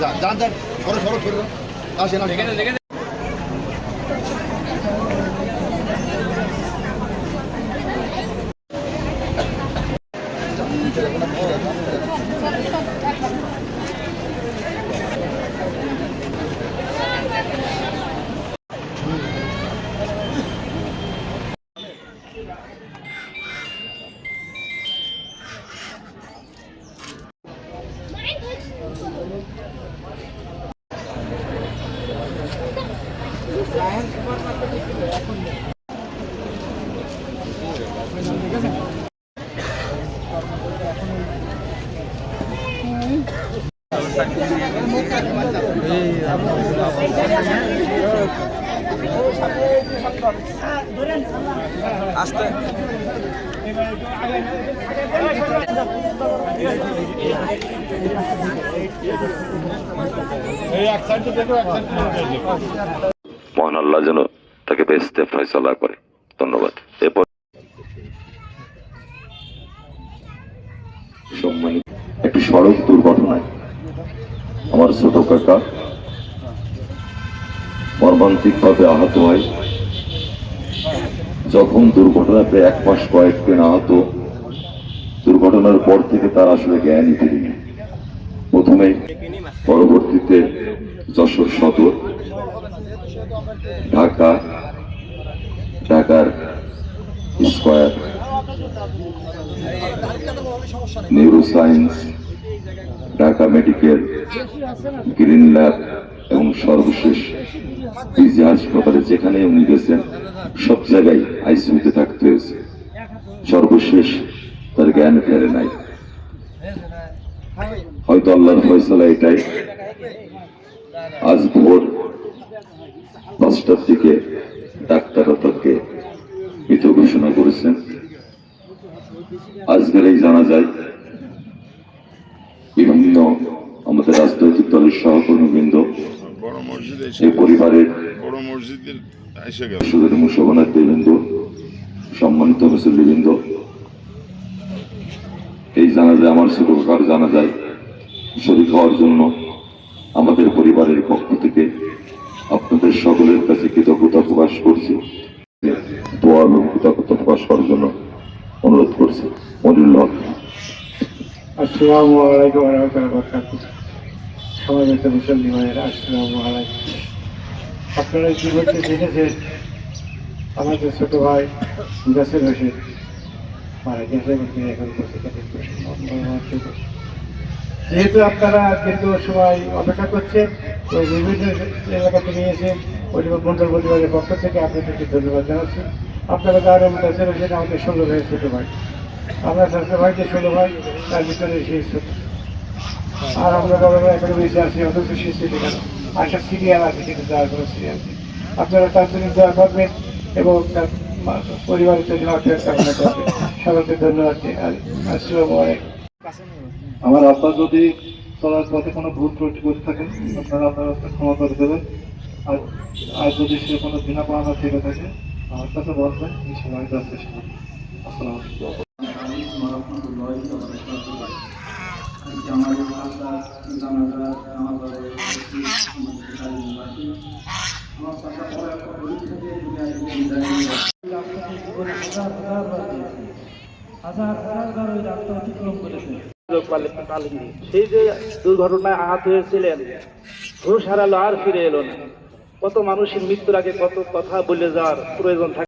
যান যান সরো সরো সরো। আসেন আসেন। আস্তে এই এক সাইড দেখো এক সাইড মহান আল্লাহ যেন তাকে বেসতে ফয়সলা করে। ধন্যবাদ। এরপর একটি সড়ক দুর্ঘটনায় আমার ছোট কাকা মর্মান্তিকভাবে আহত হয়। যখন দুর্ঘটনাতে এক মাস কয়েক দিন আহত, দুর্ঘটনার পর থেকে তার আসলে জ্ঞানই ফিরিনি। প্রথমে পরবর্তীতে যশোর সদর, ঢাকা, ঢাকার square neuro science Dhaka medical, green lab এবং সর্বশেষ পিজি হাসপাতালে যেখানে উনি গেছেন, সব জায়গায় আইসিউতে থাকতে হয়েছে। সর্বশেষ তার জ্ঞান ফেরে নাই। হয়তো আল্লাহর ফয়সলা এটাই। আজ ভোর দশটার দিকে ডাক্তাররা তাকে মৃত ঘোষণা করেছেন। আজকের এই জানা যায়, বিভিন্ন আমাদের রাজনৈতিক দলের সহকর্মীবৃন্দ এই পরিবারের সুদের মুসবনার্থীবৃন্দ সম্মানিত মুসল্লিবৃন্দ। এই জানা যায়, আমার ছোট জানা যায় শরীর হওয়ার জন্য আমাদের পরিবারের পক্ষ থেকে আপনাদের সকলের কাছে কৃতজ্ঞতা প্রকাশ করছি। দোয়া কৃতজ্ঞতা প্রকাশ করার জন্য অনুরোধ করছি। মুসল্লি ভাইয়েরা, আসসালামু আলাইকুম। আপনারা ইতিমধ্যে দেখেছেন আমাদের ছোট ভাই মুজাসির হোসেন, মারা গেছে এখন বসে যেহেতু আপনারা কিন্তু সবাই অপেক্ষা করছেন ওই বিভিন্ন এলাকা থেকে এসে পরিবার মন্ডল পরিবারের পক্ষ থেকে আপনাদেরকে ধন্যবাদ জানাচ্ছি। আপনারা তাহলে মুজাসির হোসেন আমাদের ষোলো ভাইয়ের ছোট ভাই। আমরা ছোট ভাই যে ষোলো ভাই, তার ভিতরে সেই ছোট। আর আমরা বাবা এখানে বেশি আছি, অথচ সে ছিল কেন? আশা সিরিয়াল আছে, কিন্তু যাওয়ার কোনো সিরিয়াল নেই। আপনারা তার জন্য দোয়া করবেন এবং তার পরিবারের জন্য আপনার কামনা করবেন। সবাইকে ধন্যবাদ, আসসালামু আলাইকুম। আমার আব্বা যদি চলার পথে কোনো ভুল ত্রুটি করে থাকেন আপনারা আপনারা ক্ষমা করে দেবেন আর আর যদি সে কোনো বিনা পাওনা থেকে থাকে আমার কাছে বলবেন এই সময় কাছে আসসালামু আলাইকুম সেই যে দুর্ঘটনায় আহত হয়েছিলেন ঘুষ হারালো আর ফিরে এলো না। কত মানুষের মৃত্যুর আগে কত কথা বলে যাওয়ার প্রয়োজন থাকে।